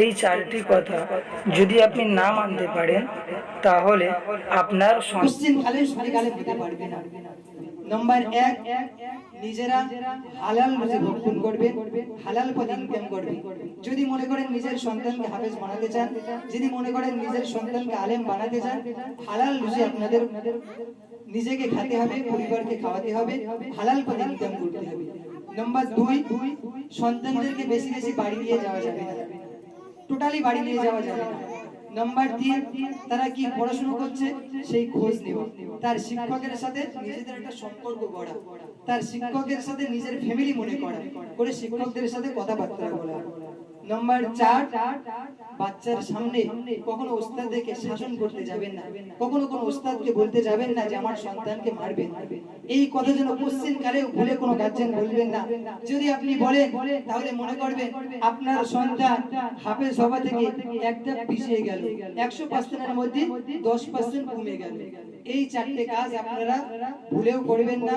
এই চারটি কথা যদি আপনি না মানতে পারেন, তাহলে আপনার নাম্বার এক, নিজেরা হালাল ভক্ষণ করবে, হালাল পথে ইনকাম করবে। যদি মনে করেন নিজের সন্তানকে হাফেজ বানাতে চান, যদি মনে করেন নিজের সন্তানকে আলেম বানাতে চান, হালাল রুজি আপনাদের নিজেকে খেতে হবে, পরিবারকে খাওয়াতে হবে, হালাল পথে ইনকাম করতে হবে। নম্বর দুই, সন্তানদেরকে বেশি বেশি বাড়ি নিয়ে যাওয়া যাবে না। টোটালি বাড়ি নিয়ে যাওয়া যাবে না। নাম্বার দিয়ে তারা কি পড়াশোনা করছে, সেই খোঁজ নেওয়া তার শিক্ষকের সাথে নিজেদের একটা সম্পর্ক গড়া। তার শিক্ষকের সাথে নিজের ফ্যামিলি মনে করা। করে শিক্ষকদের সাথে কথাবার্তা বলা। নাম্বার চার বাচ্চার সামনে কখনো ওস্তাদকে শাসন করতে যাবেন না। কখনো কোনো ওস্তাদকে বলতে যাবেন না যে আমার সন্তানকে মারবেন। এই কথা যেন কোশ্চেন কালে ভুলে কোনো গার্জেন বলবেন না। যদি আপনি বলেন তাহলে মনে করবেন আপনার সন্তান হাফেজ হওয়া থেকে একটা পিছিয়ে গেল। একশো পার্সেন্টের মধ্যে দশ পার্সেন্ট কমে গেল। এই চারটে কাজ আপনারা ভুলেও করবেন না।